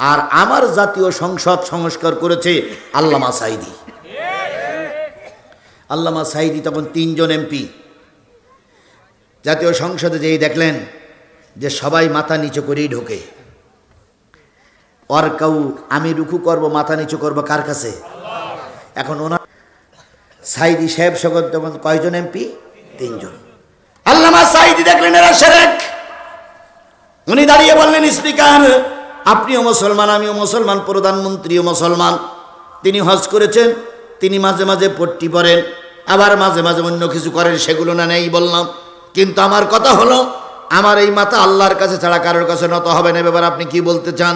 আর আমার জাতীয় সংসদ সংস্কার করেছে আল্লামা সাইদি। আল্লামা সাইদি তখন তিনজন এমপি। জাতীয় সংসদে যেই দেখলেন যে সবাই মাথা নিচু করেই ঢোকে। অর কাউ, আমি রুখু করব, মাথা নিচু করব কার কাছে? এখন ওনার সাইদি সাহেব সকল তখন কয়জন এমপি? তিনজন। আল্লামা সাইদি দেখলেন এরা সেরেক। উনি দাঁড়িয়ে বললেন, স্পিকার আপনিও মুসলমান, আমিও মুসলমান, প্রধানমন্ত্রীও মুসলমান। তিনি হজ করেছেন, তিনি মাঝে মাঝে পট্টি পরেন, আবার মাঝে মাঝে অন্য কিছু করেন, সেগুলো না নেই বললাম। কিন্তু আমার কথা হলো, আমার এই মাথা আল্লাহর কাছে ছাড়া কারোর কাছে নত হবে না। ব্যাপার আপনি কি বলতে চান?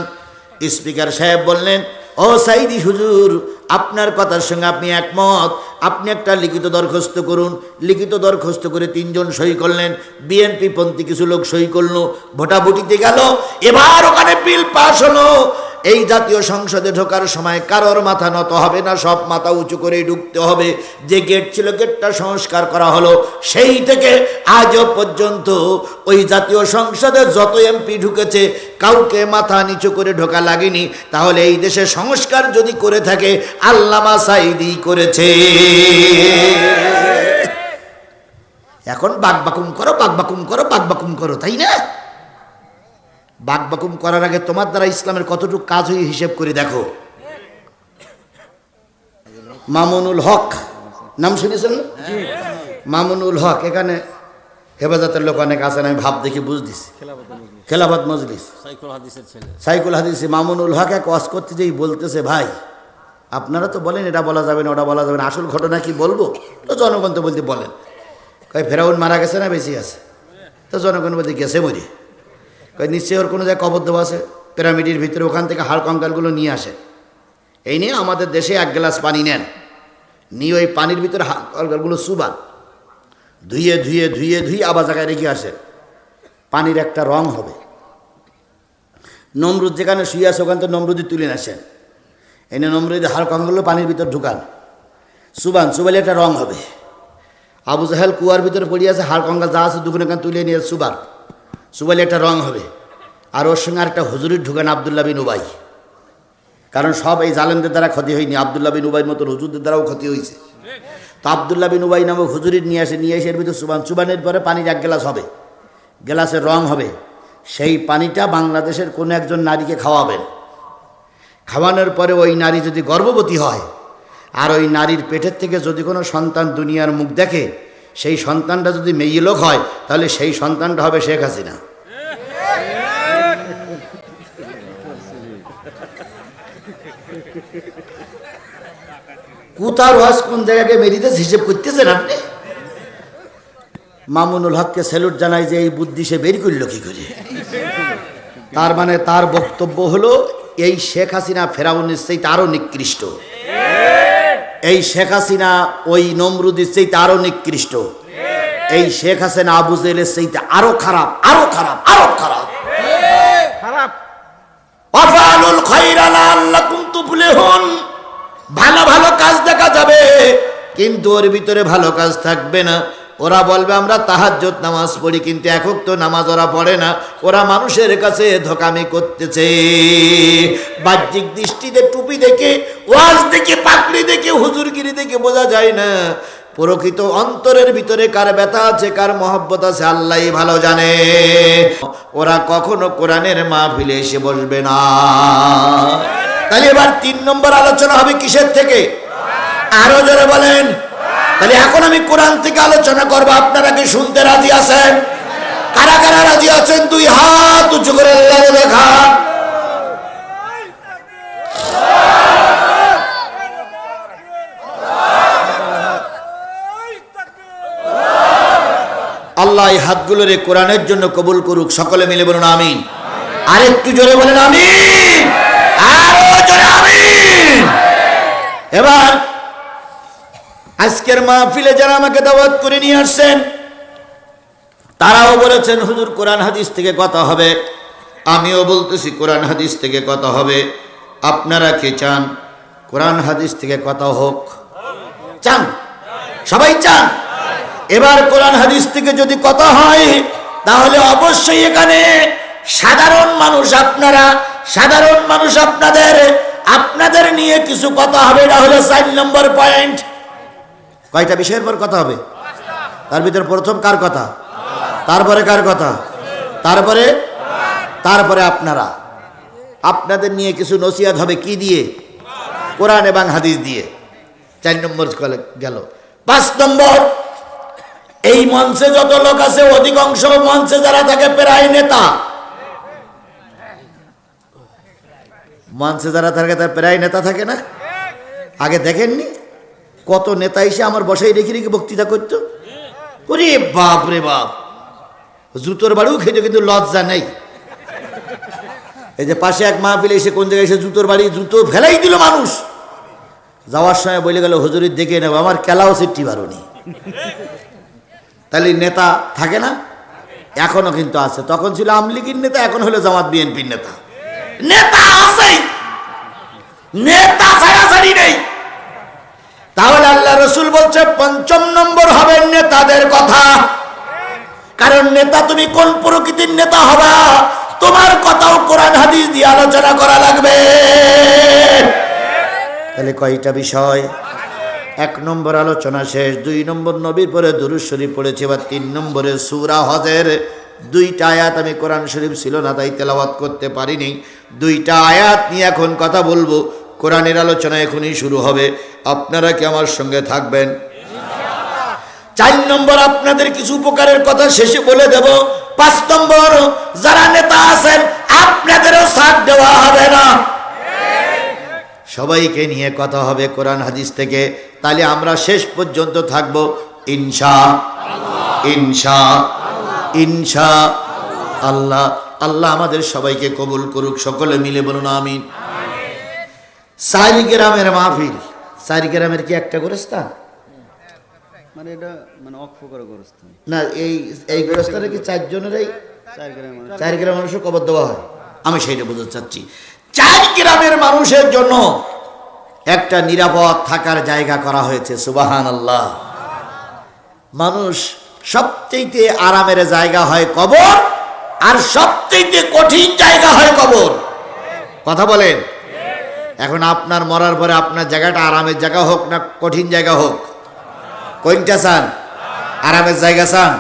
স্পিকার সাহেব বললেন, ও সাইদি হুজুর, আপনার কথার সঙ্গে আপনি একমত। আপনি একটা লিখিত দরখাস্ত করুন। লিখিত দরখাস্ত করে তিনজন সই করলেন। বিএনপি পন্থী কিছু লোক সই করল, ভোটাভুটিতে গেল। এবার ওখানে বিল পাস হলো। এই জাতীয় সংসদে ঢোকার সময় কারোর মাথা নত হবে না, সব মাথা উঁচু করেই ঢুকতে হবে। যে গেট ছিল গেটটা সংস্কার করা হলো, সেই থেকে আজও পর্যন্ত ওই জাতীয় সংসদে যত এমপি ঢুকেছে, কাউকে মাথা নিচু করে ঢোকা লাগেনি। তাহলে এই দেশে সংস্কার যদি করে থাকে, আল্লামা সাইদি করেছে। এখন বাকবাকুম করো বাকবাকুম করো বাকবাকুম করো, তাই না? বাকবাকুম করার আগে তোমার দ্বারা ইসলামের কতটুকু কাজ হয়ে হিসেব করে দেখো। মামুনুল হক নাম শুনেছেন? মামুনুল হক এখানে হেফাজতের লোক অনেক আছেন আমি ভাব দেখি বুঝ দিছি। খেলাফত মজলিস। সাইকুল হাদিসে মামুনুল হক এক ওয়াজ করতে যেই বলতেছে ভাই আপনারা তো বলেন এটা বলা যাবে না ওটা বলা যাবে না আসল ঘটনা কি বলব? তো জনগণ তো বলতে বলেন। কয় ফেরাউন মারা গেছে না বেশি আছে? তো জনগণ বলতে গেছে মরি। কয় নিশ্চয়ই ওর কোনো জায়গায় কবর দেওয়া আছে? পিরামিডের ভিতরে ওখান থেকে হাড় কঙ্কালগুলো নিয়ে আসে। এই নিয়ে আমাদের দেশে এক গ্লাস পানি নেন। নিয়ে ওই পানির ভিতরে হাড় কঙ্কালগুলো সুবান। ধুয়ে ধুয়ে ধুয়ে ধুয়ে আবার জায়গায় রেখে আসে। পানির একটা রং হবে। নমরুদ যেখানে শুয়ে আসে ওখান থেকে নমরুদি তুলে আসেন। এনে নমরুদি হাড় কঙ্কালগুলো পানির ভিতর ঢুকান। সুবান, সুবালে একটা রং হবে। আবু জাহেল কুয়ার ভিতরে পড়ে আছে, হাড় কঙ্কাল যা আছে দুখানে তুলে নিয়ে সুবার সুবালে একটা রং হবে। আর ওর সঙ্গে আরেকটা হুজুরির ঢুকান আবদুল্লাহ বিন উবাই। কারণ সব এই জালেমদের দ্বারা ক্ষতি হয়নি। আবদুল্লাহ বিন উবাইয়ের মতো হুজুরদের দ্বারাও ক্ষতি হয়েছে। তো আবদুল্লাহ বিন উবাই নামক হুজুরির নিয়ে আসে নিয়ে এসে এর ভিতরে সুবান সুবানের পরে পানির এক গ্লাস হবে। গ্লাসের রং হবে। সেই পানিটা বাংলাদেশের কোনো একজন নারীকে খাওয়াবেন। খাওয়ানোর পরে ওই নারী যদি গর্ভবতী হয়, আর ওই নারীর পেটের থেকে যদি কোনো সন্তান দুনিয়ার মুখ দেখে সেই সন্তানটা যদি মেয়ে লোক হয়, তাহলে সেই সন্তানটা হবে শেখ হাসিনা। কোথার ওয়াজ কোন জায়গাকে মেরিতেছে, হিসেব করতেছেন আপনি? মামুনুল হককে স্যালুট জানাই যে এই বুদ্ধি সে বের করল কি করে? তার মানে তার বক্তব্য হলো, এই শেখ হাসিনা ফেরাউনের সেই তারও নিকৃষ্ট। এই শেখ হাসিনা ওই নমরুদের সেই আরও নিকৃষ্ট। এই শেখ হাসিনা আবু জেলের চাইতে আরও খারাপ আরও খারাপ আরও খারাপ। খারাপ। অফালুল খৈরালা আল্লাহ কুন্তু ভুলে হন ভালো ভালো কাজ দেখা যাবে কিন্তু ওর ভিতরে ভালো কাজ থাকবে না। ওরা বলবে, আমরা তাহাজ্জত নামাজ পড়ি, কিন্তু একক তো নামাজ ওরা পড়ে না। ওরা মানুষের কাছে ধোকামি করতেছে। বাহ্যিক দৃষ্টিতে টুপি দেখে, ওয়াজ দেখে পাকড়ি দেখে, হুজুরগিরি দেখে বোঝা যায় না। প্রকৃত অন্তরের ভিতরে কার ব্যথা আছে, কার মহব্বত আছে আল্লাহ ভালো জানে। ওরা কখনো কোরআনের মা ফিলে এসে বসবে না। তাহলে এবার তিন নম্বর আলোচনা হবে কিসের থেকে? আরও যারা বলেন। তাহলে এখন আমি কোরআন থেকে আলোচনা করব। আপনারা কি শুনতে রাজি আছেন? কারা কারা রাজি আছেন? দুই হাত উঁচু করে দেখা আল্লাহ এই হাতগুলোরে কোরআনের জন্য কবুল করুক। সকলে মিলে বলুন আমিন। আরেকটু জোরে বলেন আমিন। আরও জোরে আমিন। এবার আজকের মাহফিলে যারা আমাকে দাওয়াত করে নিয়ে আসছেন, তারাও বলেছেন, হুজুর, কোরআন হাদিস থেকে কথা হবে। আমিও বলতেছি, কোরআন হাদিস থেকে কথা হবে। আপনারা কে চান? কোরআন হাদিস থেকে কথা হোক। চান? সবাই চান? এবার কোরআন হাদিস থেকে যদি কথা হয়, তাহলে অবশ্যই এখানে সাধারণ মানুষ আপনারা, সাধারণ মানুষ আপনাদের আপনাদের নিয়ে কিছু কথা হবে। এটা হলো চার নম্বর পয়েন্ট কয়টা বিষয়ের পর কথা হবে? তার ভিতরে প্রথম কার কথা? তারপরে কার কথা? তারপরে? তারপরে আপনারা। আপনাদের নিয়ে কিছু নসিহত হবে কি দিয়ে? কোরআন এবং হাদিস দিয়ে। চার নম্বর গেল। পাঁচ নম্বর, এই মঞ্চে যত লোক আছে, অধিকাংশ মঞ্চে যারা থাকে, প্রায় নেতা। মঞ্চে যারা থাকে, তার প্রায় নেতা থাকে না? আগে দেখেননি? কত নেতা এসে আমার বসাই রেখে রেখে বক্তৃতা করতো? বাপ রে বাপ। জুতোর বাড়িও খেতে কিন্তু লজ্জা নেই। এই যে পাশে এক মাহফিলে এসে কোন জায়গায় এসে জুতোর বাড়ি, জুতো ফেলাই দিল মানুষ। যাওয়ার সময় বলে গেল হুজুরির দেখে নেব, আমার খেলাও সিটটি বারোনি। তাহলে নেতা থাকে না? এখনও কিন্তু আছে। তখন ছিল আমলিগির নেতা, এখন হলো জামাত বিএনপির নেতা। নেতা আছেই। নেতা ছাড়াছাড়ি নেই। বলছে, পঞ্চম নম্বর হবে নেতাদের কথা। কারণ নেতা তুমি কোন প্রকৃতির নেতা হবা? তোমার কথাও কোরআন, হাদিস দিয়ে আলোচনা করা লাগবে। তাহলে কয়টা বিষয়? এক নম্বর আলোচনা শেষ, দুই নম্বর নবীর পরে দুরুজ শরীফ পড়েছে, এবার তিন নম্বরে সুরা হজের দুইটা আয়াত আমি কোরআন শরীফ ছিল না, তাই তেলাওয়াত করতে পারিনি। দুইটা আয়াত নিয়ে এখন কথা বলব। কোরআনের আলোচনা এখনই শুরু হবে। আপনারা কি আমার সঙ্গে থাকবেন? চার নম্বর, আপনাদের কিছু উপকারের কথা শেষে বলে দেব। পাঁচ নম্বর, যারা নেতা আছেন, আপনাদেরও সাথ দেওয়া হবে না। সবাইকে নিয়ে কথা হবে কোরআন হাদিস থেকে। তাহলে আমরা শেষ পর্যন্ত থাকব। ইনশা ইনশা ইনশা। আল্লাহ আল্লাহ আমাদের সবাইকে কবুল করুক। সকলে মিলে বলুন, আমিন। সারি গ্রামের মাহফিল। সারি গ্রামের কি একটা গোরস্থান? মানে এটা মানে অক্ষ করে গোরস্থান। না এই এই গোরস্থানে কি চারজনেরই? চার গ্রাম মানুষ। চার গ্রামের মানুষের কবর দেওয়া হয়। আমি সেইটা বোঝাতে চাচ্ছি। চার গ্রামের মানুষের জন্য একটা নিরাপদ থাকার জায়গা করা হয়েছে সুবাহান আল্লাহ মানুষ সবচেয়ে আরামের জায়গা হয় কবর আর সবচেয়ে কঠিন জায়গা হয় কবর। কথা বলেন। এখন আপনার মরার পরে আপনার জায়গাটা আরামের জায়গা হোক না কঠিন জায়গা হোক? কোনটা চান? আরামের জায়গা চান?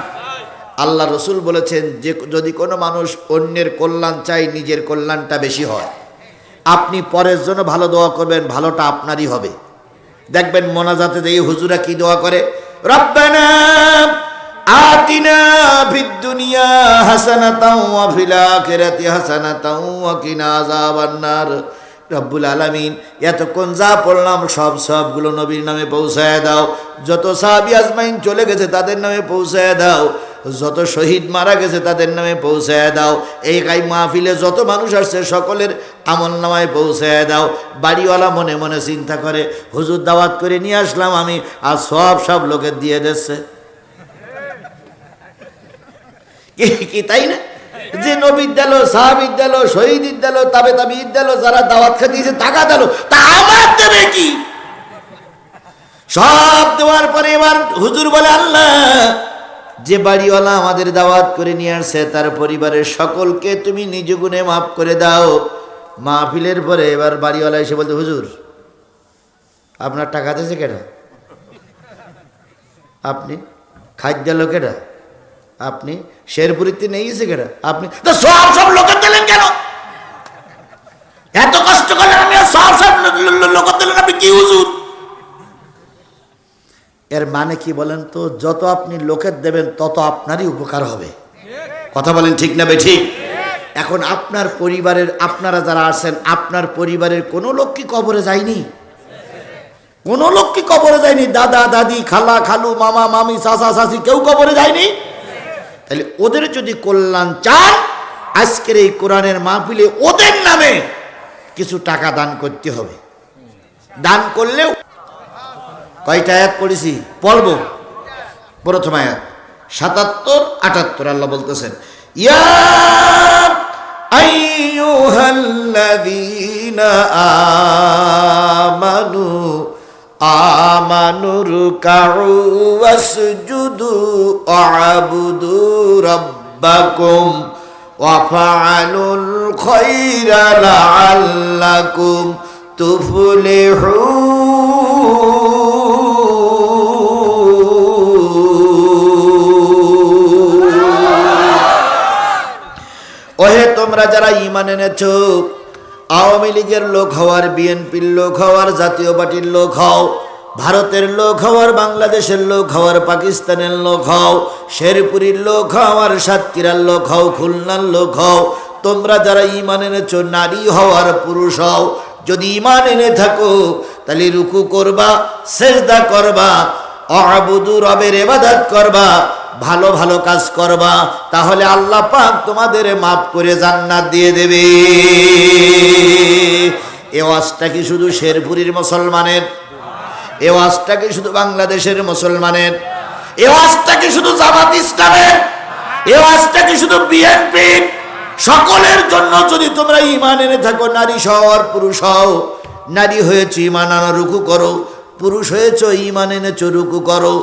আল্লাহ রসুল বলেছেন, যে যদি কোনো মানুষ অন্যের কল্যাণ চাই নিজের কল্যাণটা বেশি হয়। আপনি পরের জন্য ভালো দোয়া করবেন, ভালোটা আপনারই হবে। দেখবেন মোনাজাতে যে হুজুরা কি দোয়া করে? রব্বানা আতিনা ফিদ দুনিয়া হাসানাতাও ওয়া কিনা আযাবান নার রব্বুল আলামিন, এতক্ষণ যা পড়লাম সব সবগুলো নবীর নামে পৌঁছায় দাও। যত সাহাবি আজমাইন চলে গেছে তাদের নামে পৌঁছায় দাও। যত শহীদ মারা গেছে তাদের নামে পৌঁছায় দাও। এই কাই মাহফিলে যত মানুষ আসছে সকলের আমল নামায় পৌঁছায় দাও। বাড়িওয়ালা মনে মনে চিন্তা করে, হুজুর দাওয়াত করে নিয়ে আসলাম আমি, আর সব সব লোকের দিয়ে দিচ্ছে। কি- তাই না? যে নবীর দিল সাহাবিদ দিল শহীদ দিল, তাবে তাবি দিল, যারা দাওয়াত খেতে দিয়েছে, টাকা দিল, তা আমার দেবে কি? সব দেওয়ার পরে এবার হুজুর বলে, আল্লাহ, যে বাড়িওয়ালা আমাদের দাওয়াত করে নিয়ে আসছে, তার পরিবারের সকলকে তুমি নিজ গুণে মাফ করে দাও। মাহফিলের পরে এবার বাড়িওয়ালা এসে বলতে, হুজুর, আপনার টাকা দিয়েছে কেটা আপনি? খাদ্য লোকেরা আপনি শেরপুরিতে নিয়েছে কেটা আপনি তো সব সব লোকের দিলেন কেন? এত কষ্ট করলেন আমি সব সব লোকের দিলেন আপনি কি হুজুর? এর মানে কি বলেন তো, যত আপনি লোকের দেবেন, তত আপনারই উপকার হবে। কথা বলেন ঠিক না ঠিক এখন আপনার পরিবারের, আপনারা যারা আছেন, আপনার পরিবারের কোনো লোক কি কবরে যায়নি? কোনো লোক কি কবরে যায়নি? দাদা, দাদি, খালা, খালু, মামা, মামি, চাচা, চাচি, কেউ কবরে যায়নি? তাহলে ওদের যদি কল্যাণ চান, আজকের এই কোরআনের মাহফিলে ওদের নামে কিছু টাকা দান করতে হবে। দান করলেও কয়টা আয়াত পড়েছি? পড়ব। প্রথম আয়াত, সাতাত্তর, আটাত্তর, আল্লাহ বলতেছেন, ইয়া আমানু আমানুর কাউ আসজুদু আবুদু রব্বাকুম ওয়াফানুল খৈরা লাআল্লাকুম তুফলিহুন ওহে তোমরা যারা ইমান এনেছো আওয়ামী লীগের লোক হওয়ার, বিএনপির লোক হওয়ার, জাতীয় পার্টির লোক হও, ভারতের লোক হওয়ার, বাংলাদেশের লোক হওয়ার, পাকিস্তানের লোক হও, শেরপুরীর লোক হও আর সাতক্ষীরার লোক হও, খুলনার লোক হও, তোমরা যারা ইমান এনেছ, নারী হওয়ার পুরুষ হও, যদি ইমান এনে থাকো, তাহলে রুকু করবা, সেজদা করবা অবুদু রবের এবাদাত করবা ভালো ভালো কাজ করবা, তাহলে আল্লাহ পাক তোমাদের মাফ করে জান্নাত দিয়ে দেবে। এ ওয়াজটা কি শুধু শেরপুরীর মুসলমানের? এ ওয়াজটা কি শুধু বাংলাদেশের মুসলমানের? এ ওয়াজটা কি শুধু জামাত ইসলামের? এ ওয়াজটা কি শুধু বিএনপির? সকলের জন্য যদি তোমরা ইমান এনে থাকো, নারী সহ আর পুরুষ হও, নারী হয়েছে ইমান আনা রুকু করো, পুরুষ হয়েছ ইমান এনেছ রুকু করো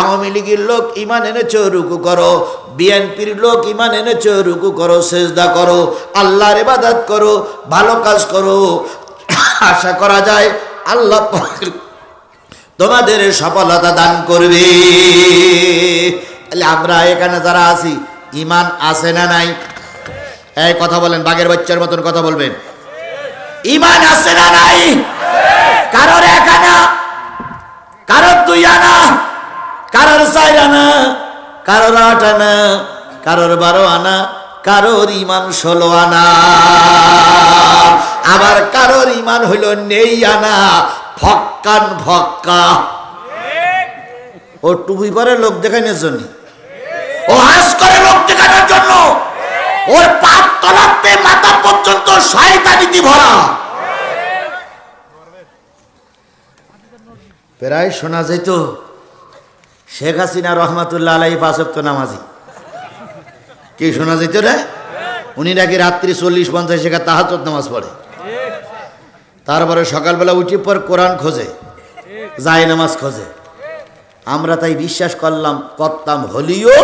আওয়ামী লীগের লোক ইমান এনেছ, রুকু করো। বিএনপির লোক ইমান এনেছ, রুকু করো, সেজদা করো। আল্লাহর ইবাদত করো, ভালো কাজ করো। আশা করা যায় আল্লাহ তোমাদের সফলতা দান করবে। তাহলে আমরা এখানে যারা আছি, ইমান আছে না নাই? এই কথা বলেন, বাঘের বাচ্চার মতন কথা বলবেন। ইমান আছে না নাই? কারোর এক আনা, কারোর দুই আনা কারোর চার আনা কারোর আট আনা, কারোর বারো আনা, কারোর ইমান ষোলো আনা। আবার কারোর ইমান হইল নেই আনা ফক্কান ফক্কা ও টুপি পরে লোক দেখানোর জন্য। ও হাস করে লোক দেখানোর জন্য। ওর পাপ তলাতে মাথা পর্যন্ত শয়তানিতি ভরা। প্রায় শোনা যেত শেখ হাসিনা রহমাতুল্লাহ আলাই পাঁচক্ত নামাজি। কি শোনা যেত রে উনি নাকি রাত্রি চল্লিশ পঞ্চাশ শেখা তাহাতত নামাজ পড়ে। তারপরে সকালবেলা উঠি পর কোরআন খোঁজে, যায় নামাজ খোঁজে। আমরা তাই বিশ্বাস করলাম করতাম হলিও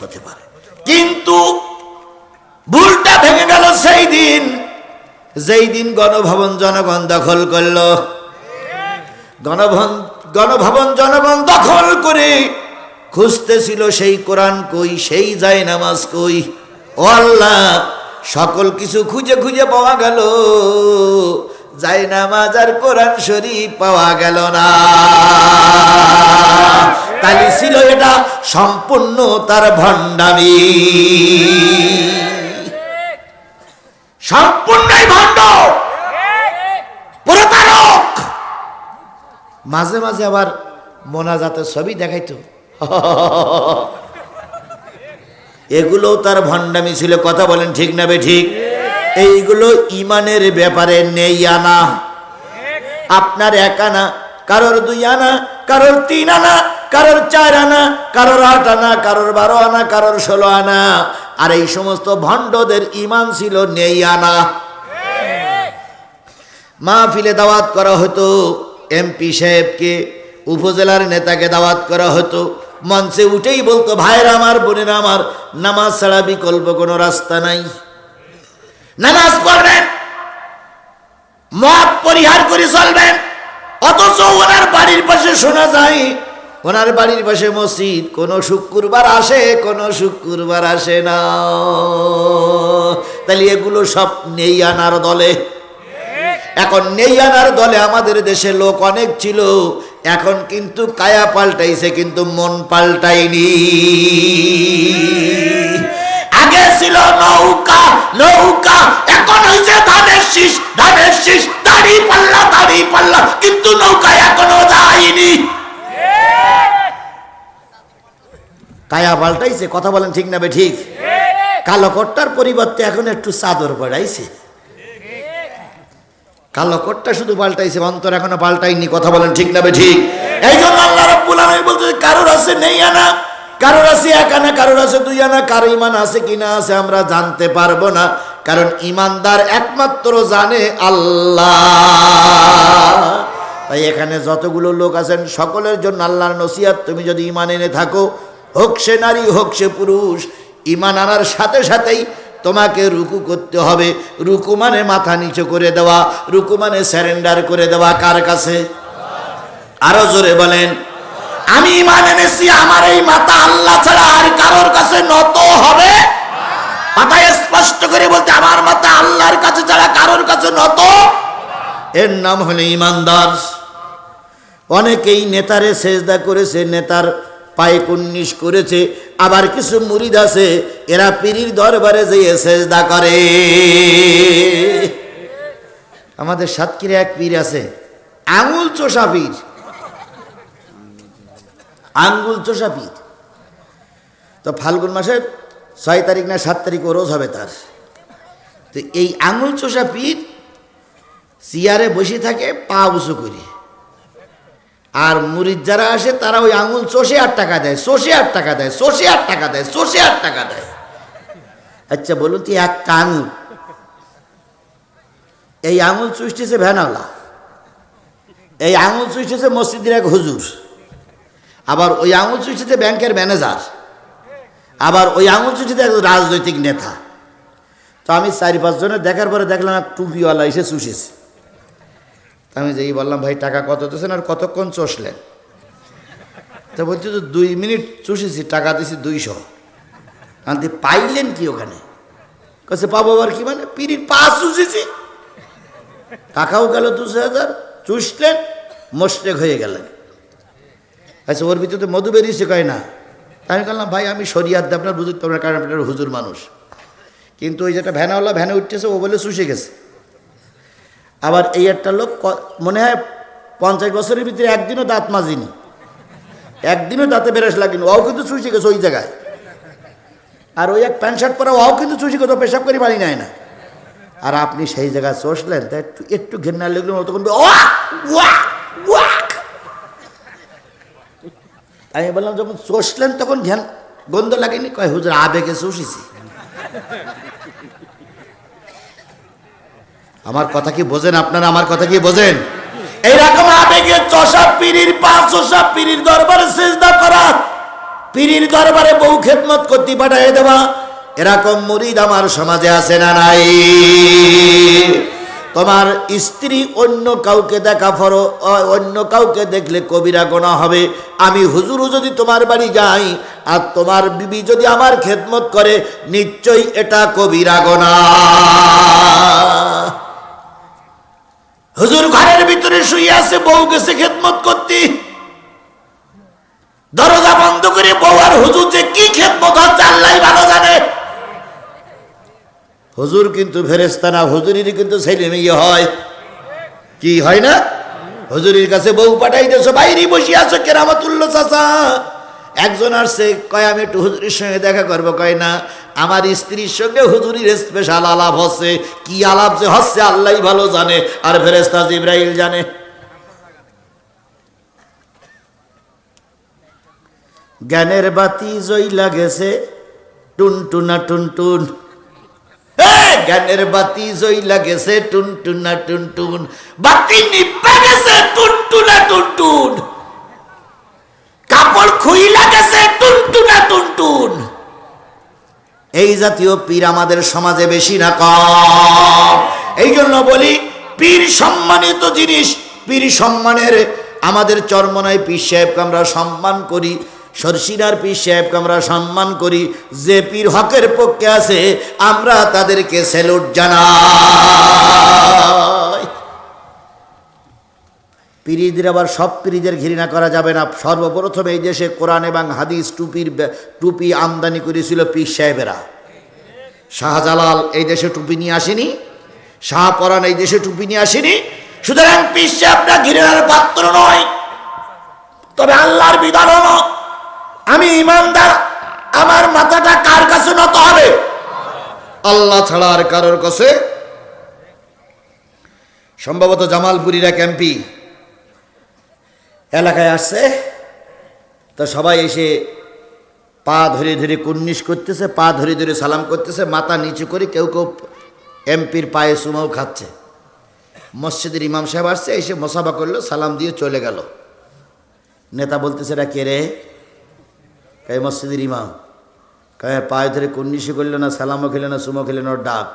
হতে পারে। কিন্তু ভুলটা ভেঙে গেল সেই দিন। যেই দিন গণভবন জনগণ দখল করল। গণভবন গণভবন জনগণ দখল করে খুঁজতেছিল সেই কোরআন কই, সেই যায় নামাজ কই। ও আল্লাহ, সকল কিছু খুঁজে খুঁজে পাওয়া গেল। যাই নামাজ আর কোরআন শরীফ পাওয়া গেল না। তাহলে ছিল এটা সম্পূর্ণ তার ভণ্ডামি। সম্পূর্ণই ভণ্ড মাঝে মাঝে আবার মোনাজাতের ছবি দেখাইতো। এগুলোও তার ভণ্ডামি ছিল, কথা বলেন ঠিক না বে ঠিক? এইগুলো ইমানের ব্যাপারে নেই আনা। আপনার এক আনা, কারোর দুই আনা, কারোর তিন আনা, কারোর চার আনা, কারোর আট আনা, কারোর বারো আনা, কারোর ষোলো আনা। আর এই সমস্ত ভণ্ডদের ইমান ছিল নেই আনা। মাহফিলে দাওয়াত করা হতো। এমপি সাহেবকে উপজেলার নেতাকে দাওয়াত করা হতো। মঞ্চে উঠেই বলতো, ভাইরা আমার, বোনেরা আমার, নামাজ ছাড়া বিকল্প কোনো রাস্তা নাই। নামাজ পড়বেন, মদ পরিহার করে চলবেন, অথচ ওনার বাড়ির পাশে শোনা যায়, ওনার বাড়ির পাশে মসজিদ, কোনো শুক্রবার আসে, কোনো শুক্রবার আসে না। তাহলে এগুলো সব নেই আনার দলে। এখন নেই দলে আমাদের দেশে লোক অনেক ছিল। এখন কিন্তু কায়া পাল্টাইছে, কিন্তু মন পাল্টাইনি আগে ছিল নৌকা নৌকা, এখন হয়েছে ধানের শীষ ধানের শীষ। দাড়ি পাল্লা দাড়ি পাল্লা, কিন্তু নৌকা এখনও যায়নি। কায়া পাল্টাইছে, কথা বলেন ঠিক না বে ঠিক? কালো কট্টার পরিবর্তে এখন একটু চাদর পড়াইছে কালো কোটটা শুধু পাল্টাইছে, অন্তর এখনও পাল্টাইনি কথা বলেন ঠিক না ঠিক? এই জন্য আল্লাহ রাব্বুল আলামিন বলতে কারোর আছে নেই আনা, কারোর আছে এক আনা, কারোর আছে দুই আনা, কারও ইমান আছে কিনা আছে আমরা জানতে পারব না, কারণ ইমানদার একমাত্র জানে আল্লাহ। তাই এখানে যতগুলো লোক আছেন, সকলের জন্য আল্লাহর নসিহাত, তুমি যদি ইমান এনে থাকো, হোক সে নারী, হোক সে পুরুষ ইমান আনার সাথে সাথেই তোমাকে রুকু করতে হবে। রুকু মানে মাথা নিচু করে দেওয়া, রুকু মানে স্যারেন্ডার করে দেওয়া, কার কাছে? আরও জোরে বলেন। আমি ইমান এনেছি, আমার এই মাথা আল্লাহ ছাড়া আর কারোর কাছে নত হবে? মাথায় স্পষ্ট করে বলতে, আমার মাথা আল্লাহর কাছে ছাড়া কারোর কাছে নত? এর নাম হলো ইমানদার। অনেকেই নেতারে সেজদা করেছে, নেতার পায়ে কুন্নিস করেছে। আবার কিছু মুরিদ আছে, এরা পীরির দরবারে যেয়ে সেজদা করে। আমাদের সাতক্ষীরা এক পীর আছে, আঙুল চোষা পীর। আঙ্গুল চোষা পীর। তো ফাল্গুন মাসের ছয় তারিখ না সাত তারিখ ও রোজ হবে তার। তো এই আঙুল চোষা পীর চেয়ারে বসে থাকে, পা উঁচু করে। আর মুরিদ যারা আসে, তারা ওই আঙুল চষে আট টাকা দেয় চষে আট টাকা দেয় চষে আট টাকা দেয় চষে আট টাকা দেয়। আচ্ছা বলুন তুই একটা আঙুল এই আঙুল চুষতেছে ভ্যানাওয়ালা। এই আঙুল চুষতেছে মসজিদের এক হুজুর। আবার ওই আঙুল চুষতেছে ব্যাংকের ম্যানেজার। আবার ওই আঙুল চুষতে এক রাজনৈতিক নেতা। তো আমি চারি পাঁচজনের দেখার পরে দেখলাম টুপিওয়ালা এসে চুষেছে আমি যেই বললাম, ভাই, টাকা কত দিয়েছেন আর কতক্ষণ চষলেন? তা বলছি তো দুই মিনিট চুষেছি, টাকা দিয়েছি দুইশো। আনতে পাইলেন কি ওখানে? কাছে পাবো আবার কি মানে? পিড়ির পা চুষেছি। টাকাও গেল দুশো হাজার, চুষলেন মোস্টেক হয়ে গেলেন। আচ্ছা ওর ভিতরে তো মধু বেরিয়েছে কয় না? আমি বললাম, ভাই, আমি শরিয়াত দিয়ে আপনার বুঝতে পারবেন কারণ আপনার হুজুর মানুষ। কিন্তু ওই যেটা ভ্যানাওয়ালা ভ্যানে উঠতেছে, ও বলে চুষে গেছে। আবার এই একটা লোক মনে হয় পঞ্চাশ বছরের ভিতরে একদিনও দাঁত মাজিনি। একদিনও দাঁতে বেরেস লাগেনি। ওও কিন্তু চুষে গেছে ওই জায়গায়। আর ওই এক প্যান্ট শার্ট পরা ওও কিন্তু চুষে গেছে পেশাব করে বাড়ি নেয় না। আর আপনি সেই জায়গায় চষলেন, তা একটু একটু ঘেন্না লাগল ও তখন আমি বললাম, যখন চষলেন তখন ঘ্যান গন্ধ লাগেনি? কয়, হুজুর আবেগে চষিছি। আমার কথা কি বোঝেন? আপনারা আমার কথা কি বোঝেন? এইরকম আবেগে চষা পিড়ির পা, চষা পিড়ির দরবারে সেজদা করা পিড়ির দরবারে বহু খেদমত করতে পাঠাই দেওয়া, এরকম মুরিদ আমার সমাজে আছে না নাই? তোমার স্ত্রী অন্য কাউকে দেখা ফরো অন্য কাউকে দেখলে কবিরা গোনা হবে। আমি হুজুরও যদি তোমার বাড়ি যাই, আর তোমার বিবি যদি আমার খেদমত করে, নিশ্চয়ই এটা কবিরা গোনা। হুজুর ঘরের ভিতরে শুয়ে আছে, বউ গেছে খেদমত করতে। দরজা বন্ধ করে বউ আর হুজুর যে কি খেদমত হচ্ছে আল্লাহ ভালো জানে। হুজুর কিন্তু ফেরেস্তা না, হুজুরেরই কিন্তু ছেলে মেয়ে হয়। কি হয় না? হুজুরের কাছে বউ পাঠাই দেছো বাইরে বসে আছো কেরামতুল্লো চাচা। একজন আসছে, কয়, আমি একটু হুজুরের সঙ্গে দেখা করব। কয়, না, আমার স্ত্রীর সঙ্গে হুজুরির স্পেশাল আলাপ হচ্ছে। কি আলাপ যে হচ্ছে আল্লাহ ভালো জানে। আর ফেরেস্তা জিব্রাইল জানে। জ্ঞানের বাতি জইলা গেছে টুনটুনা টুনটুন। জ্ঞানের বাতি জইলা গেছে টুনটুনা টুনটুন। বাতি নিপা গেছে, টুনটুনা টুনটুন। কাপড় খুইলা গেছে, টুনটুনা টুনটুন। এই জাতীয় পীর আমাদের সমাজে বেশি না কম। এই জন্য বলি, পীর সম্মানিত জিনিস, পীর সম্মানের আমাদের চরমনায় পীর সাহেবকে আমরা সম্মান করি, সরসিনার পীর সাহেবকে আমরা সম্মান করি, যে পীর হকের পক্ষে আছে, আমরা তাদেরকে স্যালুট জানাই। পিরিদের আবার সব পিরিদের ঘৃণা করা যাবে না। সর্বপ্রথম এই দেশে কোরআন এবং হাদিস টুপির টুপি আমদানি করেছিল পীর সাহেবেরা। শাহজালাল এই দেশে টুপি নিয়ে আসেনি। শাহপরান এই দেশে টুপি নিয়ে আসেনি। সুতরাং পীর সাহেবরা ঘৃণার পাত্র নয়। তবে আল্লাহর বিধান হলো, আমি ইমানদার, আমার মাথাটা কার কাছে নত হবে? আল্লাহ ছাড়া আর কারোর কাছে? সম্ভবত জামালপুরীর এক এমপি এলাকায় আসছে, তো সবাই এসে পা ধরে ধরে কুন্নিশ করতেছে, পা ধরে ধরে সালাম করতেছে, মাথা নিচু করে কেউ কেউ এমপির পায়ে সুমাও খাচ্ছে। মসজিদের ইমাম সাহেব আসছে, এসে মোসাফা করল, সালাম দিয়ে চলে গেল। নেতা বলতেছে এটা কে রে? এই মসজিদের ইমাম। কয়ে, পায়ে ধরে কন্নিশি করল না, সালামও খেলে না সুমো খেলে না ডাক।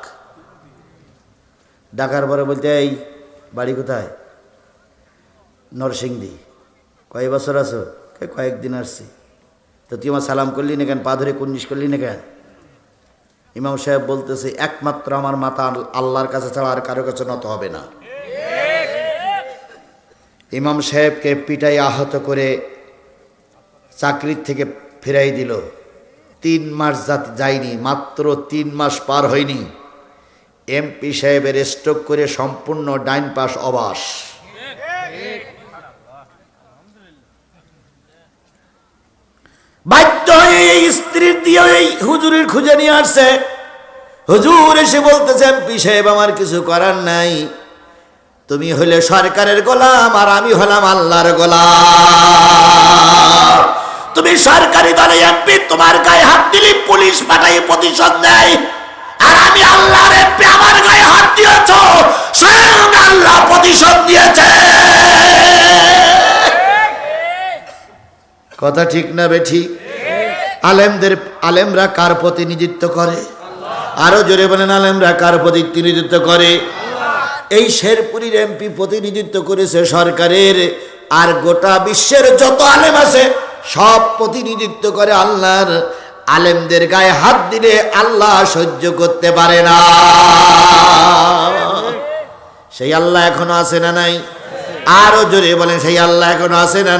ডাকার পরে বলতে, এই বাড়ি কোথায়? নরসিংদী। কয় বছর আছো? কয়েকদিন আসছি। তো তুই আমার সালাম করলি না কেন? পা ধরে কন্নিশ করলি না কেন? ইমাম সাহেব বলতেছে, একমাত্র আমার মাথা আল্লাহর কাছে ছাড়া আর কারও কাছে নত হবে না। ইমাম সাহেবকে পিটাই আহত করে চাকরির থেকে ফেরাই দিল। তিন মাস যাত যায়নি, মাত্র তিন মাস পার হয়নি। এমপি সাহেবের স্ট্রোক করে সম্পূর্ণ ডাইন পাস অবাস বাধ্য হয়ে এই স্ত্রীর দিয়ে এই হুজুরের খুঁজে নিয়ে আসছে। হুজুর এসে বলতেছে, এমপি সাহেব, আমার কিছু করার নাই। তুমি হলে সরকারের গোলাম আর আমি হলাম আল্লাহর গোলাম। তুমি সরকারি দলে এমপি, তোমার গায়ে হাত দিলে, পুলিশ পাঠাই প্রতিশোধ নেয় আর আমি আল্লাহর এমপি, আমার গায়ে হাত দিয়েছ। স্বয়ং আল্লাহ প্রতিশোধ দিয়েছে কথা ঠিক না বে ঠিক আলেমদের, আলেমরা কার প্রতিনিধিত্ব করে? আরও জোরে বলেন, আলেমরা কার প্রতিনিধিত্ব করে? এই শেরপুরীর এমপি প্রতিনিধিত্ব করেছে সরকারের, আর গোটা বিশ্বের যত আলেম আছে, সব প্রতিনিধিত্ব করে আল্লাহর। আলেমদের গায়ে হাত দিলে আল্লাহ সহ্য করতে পারে না। সেই আল্লাহ এখনও আছে না নাই? আরও জোরে বলেন, সেই আল্লাহ এখনও আছে না